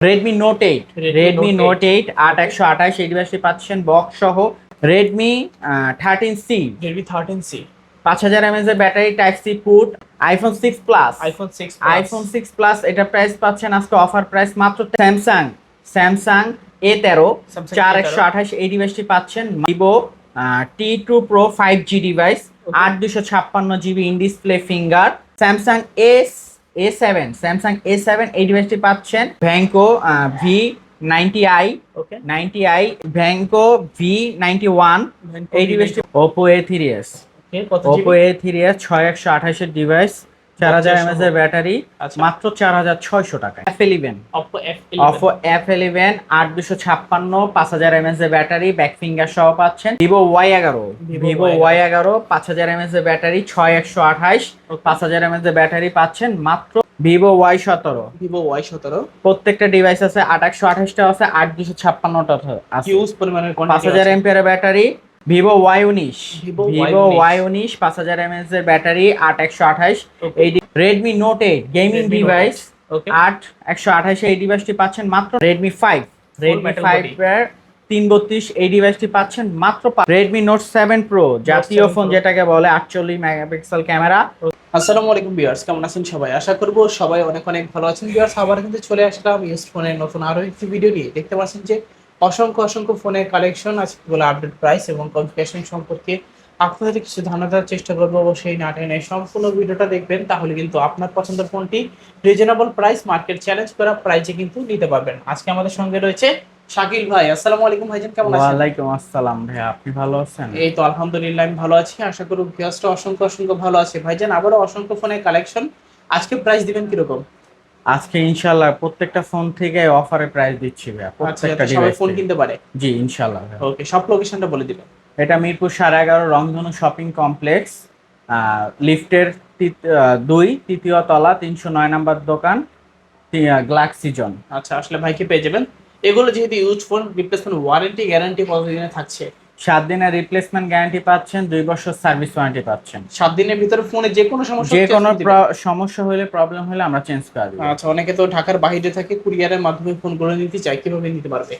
Redmi note eight Redmi Redmi Note note eight আট একশো আঠাশ এই ডিভাইসটি পাচ্ছেন বক্স সহ। Redmi thirteen C Redmi thirteen C পাঁচ হাজার এমএজ এর battery type C port iPhone six plus iPhone six iPhone six plus এটা প্রাইস পাচ্ছেন আজকে অফার প্রাইস মাত্র স্যামসাং স্যামসাং এ তেরো Samsung চার A13 একশো আঠাশ এই ডিভাইসটি পাচ্ছেন Vivo T two pro five G device. আট দুশো ছাপ্পান্ন GB in display finger Samsung S A seven Samsung A seven এই ডিভাইসটি পাচ্ছেন। ভ্যাঙ্কো V ninety I okay ninety I ভ্যাঙ্কো V ninety one এই ডিভাইসটি Oppo A three S Oppo A three S ছয় একশো আঠাশের ডিভাইস চার হাজার বত্রিশশো। এমএস এর ব্যাটারি আচ্ছা। মাত্র চার হাজার ছয়শো টাকা F eleven Oppo F eleven আট দুশো ছাপ্পান্ন পাঁচ হাজার এমএস এর ব্যাটারি ব্যাক ফিঙ্গার সহ পাচ্ছেন। ভিভো ওয়াই এগারো। ভিভো ওয়াই এগারো। পাঁচ হাজার এমএস এর ব্যাটারি ছয় একশো. পাঁচ হাজার এমএস এর ব্যাটারি পাচ্ছেন মাত্র ভিভো ওয়াই সতেরো। ভিভো ওয়াই সতেরো। প্রত্যেকটা ডিভাইস আছে আট একশো আঠাশটা আছে আট দুশো ছাপ্পান্নটা আছে। পাঁচ হাজার এমপিয়ার ব্যাটারি ভিভো ওয়াই উনিশ ভিভো ওয়াই উনিশ। পাঁচ হাজার এমএস এর ব্যাটারি আট একশো আঠাশ. এই Redmi note eight gaming device আট একশো আঠাশে এই ডিভাইসটি পাচ্ছেন মাত্র Redmi five Redmi five body। তিন বত্রিশ এই ডিভাইসটি পাচ্ছেন মাত্র রেডমি নোট সেভেন প্রো জাতীয় 7 ফোন যেটাকে বলে আটচল্লিশ মেগাপিক্সেল ক্যামেরা আসসালামু আলাইকুম ভিউয়ার্স কেমন আছেন সবাই? আশা করব সবাই অনেক অনেক ভালো আছেন। ভিউয়ার্স আবার কিন্তু চলে আসলাম ইউজ ফোনের নতুন আরও একটি ভিডিও নিয়ে। দেখতে পাচ্ছেন যে অসংখ্য অসংখ্য ফোনের কালেকশন আছে বলে আপডেট প্রাইস এবং কনফিগারেশন সম্পর্কে আপনাদের কিছু ধারণা দেওয়ার চেষ্টা করব অবশ্যই না টেনে সম্পূর্ণ ভিডিওটা দেখবেন তাহলে কিন্তু আপনার পছন্দের ফোনটি রিজনেবল প্রাইস মার্কেট চ্যালেঞ্জ করা প্রাইসে কিন্তু নিতে পারবেন। আজকে আমাদের সঙ্গে রয়েছে শাকিল ভাই। আসসালামু আলাইকুম ভাইজান কেমন আছেন? ওয়ালাইকুম আসসালাম ভাইয়া আপনি ভালো আছেন? এই তো আলহামদুলিল্লাহ আমি ভালো আছি। আশা করি ভিউয়ার্সটা অসংখ্য অসংখ্য ভালো আছে। ভাইজান আবারও অসংখ্য ফোনের কালেকশন আজকে প্রাইস দিবেন কীরকম? আজকে ইনশাল্লাহ প্রত্যেকটা ফোন থেকে অফারে প্রাইস দিচ্ছি ভাইয়া আচ্ছা প্রত্যেকটা ডিভাইস ফোন কিনতে পারে। জি ইনশাল্লাহ ওকে সব লোকেশনটা বলে দিবেন। এটা মিরপুর সাড়ে এগারো রংধনু শপিং কমপ্লেক্স লিফটের দুই তৃতীয় তলা তিনশো নয় নাম্বার দোকান গ্লাক্সি জন। আচ্ছা আসলে ভাইকে পেয়ে যাবেন? এগুলো যেহেতু use phone replacement warranty guarantee কতদিনে থাকছে। সাত দিনের রিপ্লেসমেন্ট গ্যারান্টি পাচ্ছেন দুই বছর সার্ভিস ওয়ারেন্টি পাচ্ছেন। সাত দিনের ভিতরে ফোনে যে কোনো সমস্যা যে কোনো সমস্যা হলে প্রবলেম হলে আমরা চেঞ্জ করে দিব। আচ্ছা অনেকে তো ঢাকার বাইরে থাকে কুরিয়ারের মাধ্যমে ফোন করে নিতে চাই কীভাবে নিতে পারবে?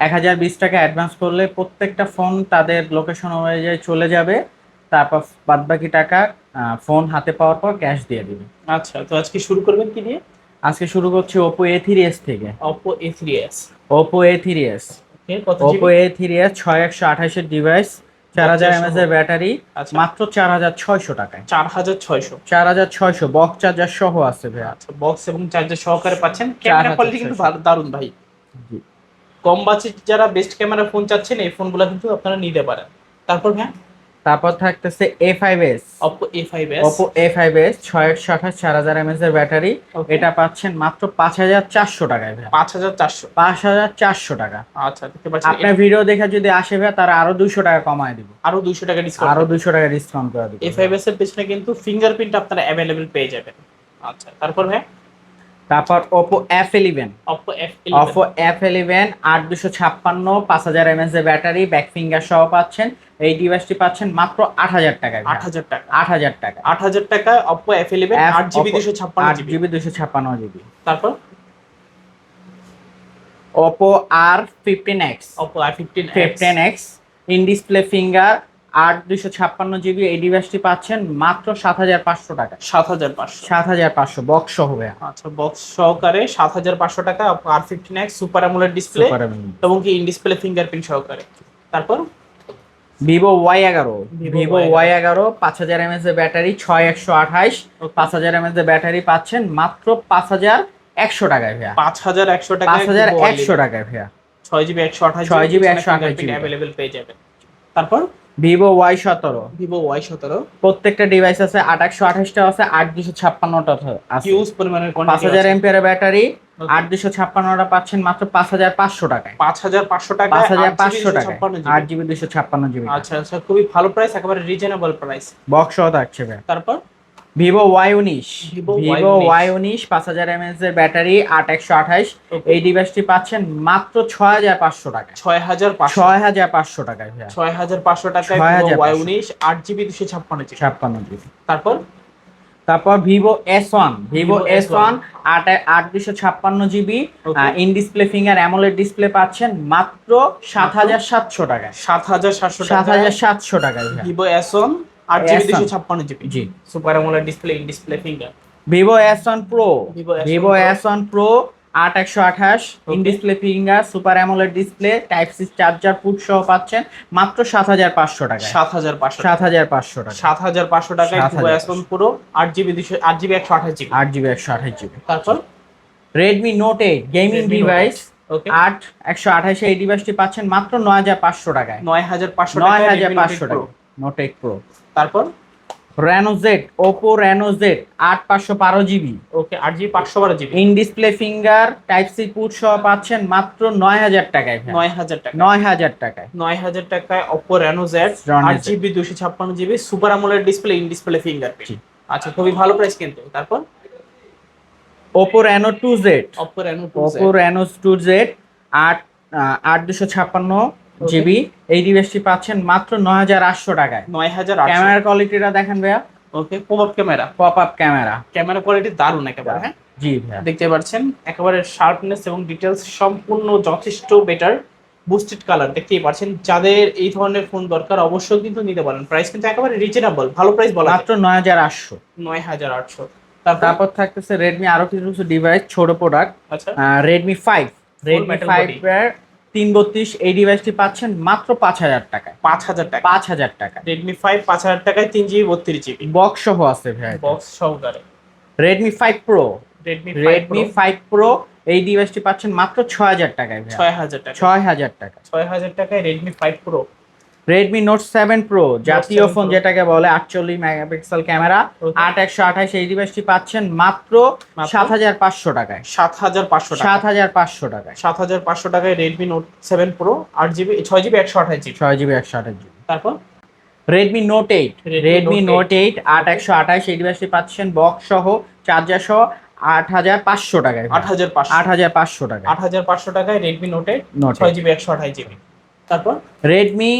এক হাজার বিশ টাকা অ্যাডভান্স করলে প্রত্যেকটা ফোন তাদের লোকেশন অনুযায়ী চলে যাবে তারপর বাদ বাকি টাকা ফোন হাতে পাওয়ার পর ক্যাশ দিয়ে দিবে। আচ্ছা তো আজকে শুরু করবেন কি দিয়ে? আজকে শুরু করছি ওপো এ থ্রি এস থেকে। Oppo A three S Oppo A three S okay কত Oppo GB A three S ছয় একশো আঠাশের ডিভাইস চার হাজার এমএস এর ব্যাটারি আচ্ছা। মাত্র চার হাজার ছয়শো টাকায়। চার হাজার ছয়শো। চার হাজার ছয়শো বক্স চার্জার সহ আছে ভাইয়া। আচ্ছা বক্স এবং চার্জার সহকারে পাচ্ছেন। ক্যামেরা কোয়ালিটি কিন্তু। ভালো দারুণ ভাই। জি। কম বাজেট যারা বেস্ট ক্যামেরা ফোন চাচ্ছেন এই ফোনগুলো কিন্তু আপনারা নিতে পারেন। তারপর হ্যাঁ তারপর থাকতেছে A five S Oppo A five S Oppo A five S ছয় একশো আঠাশ চার হাজার এমএস এর ব্যাটারি এটা পাচ্ছেন মাত্র পাঁচ হাজার চারশো টাকায় ভাইয়া পাঁচ হাজার চারশো। পাঁচ হাজার চারশো টাকা। আচ্ছা দেখতে পাচ্ছেন আপনার ভিডিও দেখে যদি আসে ভাই তারা আরও দুইশো টাকা কমায় দিব। আরও দুইশো টাকা ডিসকাউন্ট আরও দুইশো টাকা ডিসকাউন্ট করে দিব। এ ফাইভ এস এর পেছনে কিন্তু ফিঙ্গারপ্রিন্ট আপনারা অ্যাভেলেবেল পেয়ে যাবেন। আচ্ছা তারপর হ্যাঁ তারপর অপো এফ ইলেভেন আট দুশো ছাপ্পান্ন পাঁচ হাজার এমএস এর ব্যাটারি ব্যাক ফিঙ্গার সহ পাচ্ছেন। এই ডিভাইসটি পাচ্ছেন মাত্র আট হাজার টাকায় আট হাজার টাকা। আট হাজার টাকা। আট হাজার টাকা অপো এফ ইলেভেন আট জিবি দুশো ছাপ্পান্ন আট জিবি। তারপর? Oppo R fifteen X Oppo R fifteen fifteen X in display finger আট দুশো ছাপ্পান্ন জিবি এই ডিভাইসটি পাচ্ছেন মাত্র সাত হাজার পাঁচশো টাকা। সাত হাজার পাঁচশো। সাত হাজার পাঁচশো বক্স সহ আচ্ছা বক্স সহকারে সাত হাজার পাঁচশো টাকা R fifteen X super AMOLED display এবং কি ইন ডিসপ্লে ফিঙ্গারপ্রিন্ট সহকারে। তারপর? ভিভো ওয়াই এগারো ভিভো ওয়াই এগারো পাঁচ হাজার এমএস এর ব্যাটারি ছয় একশো আঠাশ। Okay. পাঁচ হাজার এমএস এর ব্যাটারি পাচ্ছেন মাত্র পাঁচ হাজার একশো টাকায় ভাইয়া। পাঁচ হাজার একশো টাকা পাঁচ হাজার একশো টাকায় ভাইয়া। ছয় জিবি একশো আঠাশ 6 GB 128 GB অ্যাভেলেবেল পেয়ে যাবেন। তারপর? ভিভো ওয়াই সতেরো। ভিভো ওয়াই সতেরো। প্রত্যেকটা ডিভাইস আছে আট একশো আঠাশটা আছে আট দুশো ছাপ্পান্নটা আছে। হিউজ পরিমাণের পাঁচ হাজার এমপিয়ার ব্যাটারি. আট দুশো ছাপ্পান্নটা পাচ্ছেন মাত্র পাঁচ হাজার পাঁচশো টাকায়। পাঁচ হাজার পাঁচশো টাকা পাঁচ হাজার পাঁচশো টাকা আট জিবি দুশো ছাপ্পান্ন জিবি। আচ্ছা আচ্ছা খুবই ভালো প্রাইস একেবারে রিজনেবল প্রাইস বক্স সহ থাকছে তারপর? ভিভো ওয়াই উনিশ। ভিভো ওয়াই উনিশ। পাঁচ হাজার এমএস এর ব্যাটারি আট একশো আঠাশ। Okay. এই ডিভাইসটি পাচ্ছেন মাত্র ছয় হাজার পাঁচশো টাকা ছয় হাজার ছয় হাজার পাঁচশো টাকায় ছয় হাজার পাঁচশো টাকায় 6500 ওয়াই উনিশ আট জিবি দুশো ছাপ্পান্ন জিবি। ছাপ্পান্ন জিবি। তারপর? তারপর Vivo S one. Vivo S one. আট আট দুশো ছাপ্পান্ন GB. In display finger AMOLED display পাচ্ছেন মাত্র সাত হাজার সাতশো টাকায়। সাত হাজার সাতশো সাত হাজার সাতশো টাকায় ভিভো এস ওয়ান আট জিবি S1 দুশো ছাপ্পান্ন GB G. Super AMOLED display in display finger Vivo S one pro Vivo S1 Vivo. S one pro আট একশো আঠাশ। In display finger super AMOLED display type C charger port সহ পাচ্ছেন মাত্র সাত হাজার পাঁচশো টাকায়। সাত হাজার পাঁচশো সাত হাজার পাঁচশো টাকা সাত হাজার পাঁচশো টাকায় ভিভো 7,500 এস ওয়ান পুরো আট জিবি দুশো আট জিবি একশো আঠাশ জিবি আট জিবি একশো আঠাশ জিবি তারপর? Redmi note eight gaming device okay আট একশো আঠাশে এই ডিভাইসটি পাচ্ছেন মাত্র নয় হাজার পাঁচশো টাকায়। নয় হাজার পাঁচশো নয় হাজার পাঁচশো টাকা নোট এইট প্রো তারপর Reno Z Oppo Reno Z আট পাঁচশো বারো জিবি ওকে আট জিবি পাঁচশো বারো GB in display finger type C port সহ পাচ্ছেন মাত্র নয় হাজার টাকায়। নয় হাজার টাকা নয় হাজার টাকায়। নয় হাজার টাকায় অপো রেনো জেড আট। জিবি দুশো ছাপ্পান্ন GB super AMOLED display in display finger. আচ্ছা খুবই ভালো প্রাইস কিন্তু। তারপর? Oppo Reno two Z Oppo Reno Oppo Reno two Z আট আট দুশো ছাপ্পান্ন। জিবি এই ডিভাইসটি পাচ্ছেন মাত্র নয় হাজার আটশো টাকায়। নয় হাজার ক্যামেরার কোয়ালিটিটা দেখেন ভাইয়া। Okay pop up camera pop up camera camera quality দারুণ। একেবারে হ্যাঁ? জি ভাইয়া। দেখতে পাচ্ছেন একেবারে শার্পনেস এবং ডিটেলস সম্পূর্ণ যথেষ্ট বেটার বুস্টেড কালার দেখতেই পাচ্ছেন। যাদের এই ধরনের ফোন দরকার অবশ্যই কিন্তু নিতে পারেন। প্রাইস কিন্তু একেবারে রিজনেবল ভালো প্রাইস বলা মাত্র নয় হাজার আটশো। নয় হাজার আটশো। তারপর? থাকতেছে রেডমি আরও কিছু কিছু ডিভাইস ছোট প্রোডাক্ট আচ্ছা। Redmi five Redmi five. তিন বত্রিশ এই ডিভাইসটি পাচ্ছেন মাত্র পাঁচ হাজার টাকায়। পাঁচ হাজার টাকা। পাঁচ হাজার টাকা। রেডমি ফাইভ পাঁচ হাজার টাকায় তিন জিবি বত্রিশ জিবি বক্স সহ আছে ভাই। বক্স সহকারে। Redmi five pro Redmi Redmi five pro এই ডিভাইসটি পাচ্ছেন মাত্র ছয় হাজার টাকায় ছয় হাজার টাকা। ছয় হাজার টাকা। ছয় হাজার টাকায় Redmi five pro Redmi note seven pro জাতীয় 7 ফোন Pro। যেটাকে বলে আটচল্লিশ মেগাপিক্সেল ক্যামেরা. আট একশো আঠাশ এই ডিভাইসটি পাচ্ছেন মাত্র? সাত হাজার পাঁচশো টাকায়। সাত হাজার পাঁচশো সাত হাজার পাঁচশো টাকায়। সাত হাজার পাঁচশো টাকায় রেডমি নোট সেভেন প্রো আট জিবি ছয় জিবি একশো আঠাশ জিবি ছয় জিবি একশো আঠাশ জিবি তারপর? Redmi note eight Redmi Redmi Note note eight আট একশো আঠাশ এই ডিভাইসটি পাচ্ছেন বক্স সহ চার্জার সহ আট হাজার পাঁচশো টাকায়। আট হাজার পাঁচশো। আট হাজার পাঁচশো টাকা আট হাজার পাঁচশো টাকায় রেডমি নোটে Note ছয় জিবি একশো আঠাশ জিবি তারপর Redmi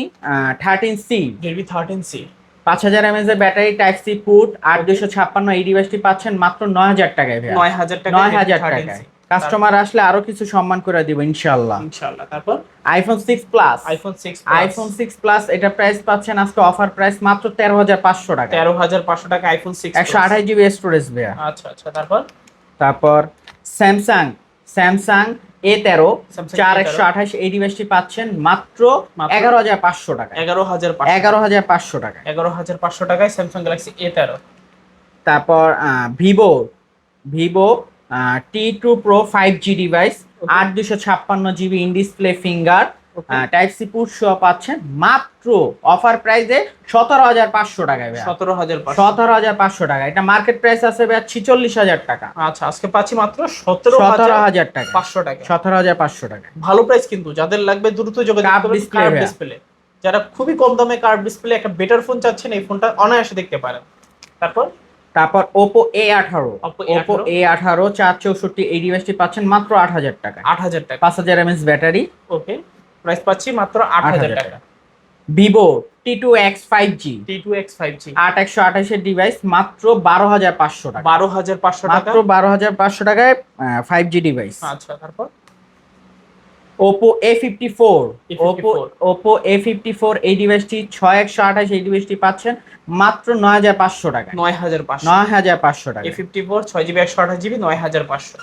thirteen C Redmi thirteen C পাঁচ হাজার এমএস এর ব্যাটারি টাইপ সি পুট আট দুশো ছাপ্পান্ন এই ডিভাইসটি পাচ্ছেন মাত্র নয় হাজার টাকায় নয় হাজার টাকা নয় হাজার টাকায়। কাস্টমার আসলে আরও কিছু সম্মান করে দিব ইনশাল্লাহ ইনশাল্লাহ তারপর? IPhone six plus iPhone six iPhone six plus এটা প্রাইস পাচ্ছেন আজকে অফার প্রাইস মাত্র তেরো হাজার পাঁচশো টাকা। তেরো হাজার পাঁচশো টাকা আইফোন সিক্স একশো আঠাশ জিবি স্টোরেজ ভাইয়া। আচ্ছা আচ্ছা তারপর? তারপর স্যামসাং স্যামসাং এ তেরো চার একশো আঠাশ এই ডিভাইসটি পাচ্ছেন মাত্র মাত্র? এগারো হাজার পাঁচশো টাকা এগারো হাজার এগারো হাজার পাঁচশো টাকা এগারো হাজার পাঁচশো টাকায় স্যামসাং গ্যালাক্সি এ তেরো। তারপর Vivo Vivo T two pro five G device আট দুশো ছাপ্পান্ন GB in display finger type C port সহ পাচ্ছেন মাত্র অফার প্রাইসে সতেরো হাজার পাঁচশো টাকায় সতেরো হাজার সতেরো হাজার পাঁচশো টাকা। এটা মার্কেট প্রাইস আছে ভাইয়া ছিচল্লিশ হাজার টাকা। আচ্ছা আজকে পাচ্ছি মাত্র সতেরো সতেরো হাজার টাকা। পাঁচশো টাকা। সতেরো হাজার পাঁচশো টাকা। ভালো প্রাইস কিন্তু যাদের লাগবে দ্রুত যোগাযোগ। ডিসপ্লে যারা খুবই কম দামে কার্ভ ডিসপ্লে একটা বেটার ফোন চাচ্ছেন এই ফোনটা অনায়াসে দেখতে পারেন। তারপর? তারপর ওপো এ আঠারো। ওপো এ আঠারো। চার চৌষট্টি এই ডিভাইসটি পাচ্ছেন মাত্র আট হাজার টাকা আট হাজার টাকা। পাঁচ হাজার এমএস ব্যাটারি ওকে প্রাইস পাচ্ছি মাত্র আট হাজার টাকা। Vivo T two X five G T two X five G আট একশো আঠাশের ডিভাইস মাত্র বারো হাজার পাঁচশো টাকা। বারো হাজার পাঁচশো টাকা। মাত্র বারো হাজার পাঁচশো টাকায় ফাইভ জি ডিভাইস আচ্ছা তারপর? Oppo A fifty four A54 Oppo Oppo A fifty four এই ডিভাইসটি ছয় একশো আঠাশ এই ডিভাইসটি পাচ্ছেন মাত্র নয় হাজার পাঁচশো টাকা নয় হাজার পাঁচশো। নয় হাজার পাঁচশো টাকা এ ফিফটি ফোর ছয় জিবি একশো আঠাশ জিবি নয় হাজার পাঁচশো।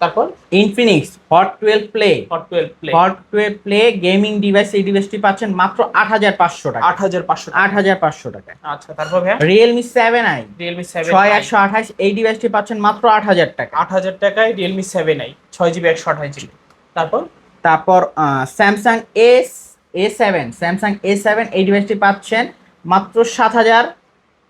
তারপর Infinix hot twelve play hot twelve play hot twelve play gaming device এই ডিভাইসটি পাচ্ছেন মাত্র আট হাজার পাঁচশো টাকা। আট হাজার পাঁচশো আট হাজার পাঁচশো টাকা আচ্ছা তারপর ভাইয়া? Realme seven I Realme seven ছয় একশো আঠাশ এই ডিভাইসটি পাচ্ছেন মাত্র আট হাজার টাকা। আট হাজার টাকায় রিয়েলমি সেভেন আই ছয় জিবি একশো আঠাশ জিবি। তারপর? তারপর Samsung S A seven Samsung A seven এই ডিভাইসটি পাচ্ছেন মাত্র সাত হাজার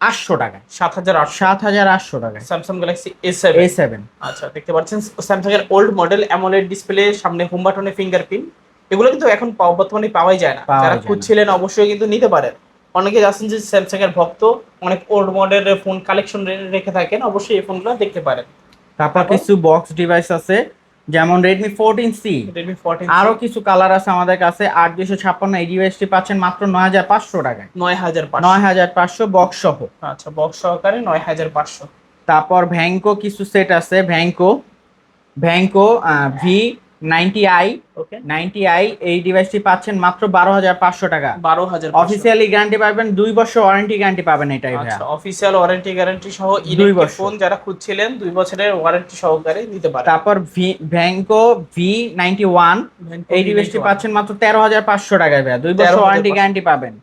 আটশো টাকা সাত হাজার সাত হাজার আটশো টাকা Samsung Galaxy A A seven seven আচ্ছা দেখতে পাচ্ছেন স্যামসাং এর ওল্ড মডেল অ্যামোলেড ডিসপ্লে সামনে হোম বাটনে ফিঙ্গারপ্রিন্ট এগুলো কিন্তু এখন বর্তমানে পাওয়াই যায় না। যারা খুঁজছিলেন অবশ্যই কিন্তু নিতে পারেন। অনেকে আছেন যে স্যামসাং এর ভক্ত অনেক ওল্ড মডেলের ফোন কালেকশন রেখে থাকেন অবশ্যই এই ফোনগুলো দেখতে পারেন। তারপর? কিছু বক্স ডিভাইস আছে। যেমন Redmi fourteen C Redmi fourteen আরও কিছু কালার আছে আমাদের কাছে আট দুশো ছাপ্পান্ন এই ডিভাইসটি পাচ্ছেন মাত্র নয় হাজার পাঁচশো টাকায়। নয় হাজার পাঁচশো। নয় হাজার পাঁচশো বক্স সহ। আচ্ছা বক্স সহকারে নয় হাজার পাঁচশো। তারপর ভ্যাঙ্কো কিছু সেট আছে Benco Benco V ninety I okay. Ninety I এই ডিভাইসটি পাচ্ছেন মাত্র বারো হাজার পাঁচশো টাকা। বারো হাজার অফিসিয়ালি গ্যারান্টি পাবেন দুই বছর ওয়ারেন্টি গ্যারান্টি পাবেন এটাই অফিসিয়াল ওয়ারেন্টি গ্যারান্টি সহ দুই বছর। ফোন যারা খুঁজছিলেন দুই বছরের ওয়ারেন্টি সহকারে নিতে পারেন। তারপর V Benco V ninety one এই ডিভাইসটি পাচ্ছেন মাত্র তেরো হাজার পাঁচশো টাকায় ভাইয়া দুই বছর ওয়ারেন্টি গ্যারান্টি পাবেন।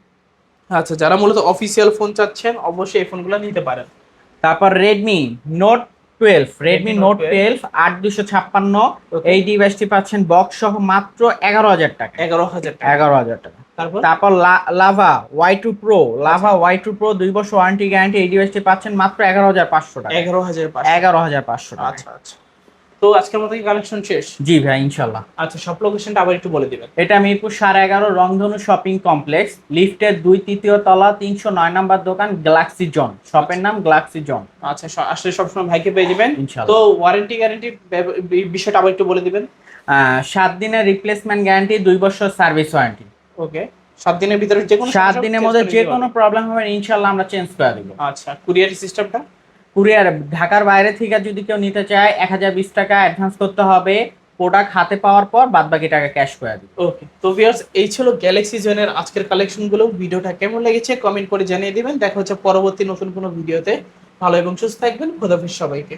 আচ্ছা যারা মূলত অফিসিয়াল ফোন চাচ্ছেন অবশ্যই এই ফোনগুলো নিতে পারেন। তারপর Redmi note twelve Redmi note twelve আট দুশো ছাপ্পান্ন। এই ডিভাইসটি পাচ্ছেন বক্স সহ মাত্র এগারো হাজার টাকা। এগারো হাজার টাকা। এগারো হাজার টাকা। তারপর? তারপর Lava Y two pro Lava Y two pro দুই বছর ওয়ারেন্টি গ্যারান্টি এই ডিভাইসটি পাচ্ছেন মাত্র এগারো হাজার পাঁচশো টাকা। এগারো হাজার এগারো হাজার পাঁচশো টাকা। আচ্ছা আচ্ছা। তো আজকের মতো কি কালেকশন শেষ? জি ভাই ইনশাল্লাহ আচ্ছা সব লোকেশনটা আবার একটু বলে দিবেন। এটা মিরপুর সাড়ে এগারো রংধনু শপিং কমপ্লেক্স লিফটের দুই তৃতীয় তলা তিনশো নয় নাম্বার দোকান গ্যালাক্সি জোন শপের নাম গ্যালাক্সি জোন আচ্ছা আসলে সবসময় ভাইকে পেয়ে যাবেন। তো ওয়ারেন্টি গ্যারান্টি বিষয়টা আবার একটু বলে দিবেন। সাত দিনের রিপ্লেসমেন্ট গ্যারান্টি দুই বছর সার্ভিস ওয়ারেন্টি ওকে সাত দিনের ভিতরে যে কোনো সাত দিনের মধ্যে যে কোনো প্রবলেম হবে ইনশাল্লাহ আমরা চেঞ্জ করে দিব। আচ্ছা কুরিয়ার সিস্টেমটা কুরিয়ার, ঢাকার বাইরে থেকে যদি কেউ নিতে চায়, এক হাজার বিশ টাকা অ্যাডভান্স করতে হবে। প্রোডাক্ট হাতে পাওয়ার পর বাদ বাকি টাকা ক্যাশ করে দিই ওকে তো ভিউয়ার্স এই ছিল গ্যালাক্সি জোনের আজকের কালেকশনগুলো ভিডিওটা কেমন লেগেছে কমেন্ট করে জানিয়ে দিবেন। দেখা হচ্ছে পরবর্তী নতুন কোনো ভিডিওতে ভালো এবং সুস্থ থাকবেন। খোদাফিজ সবাইকে।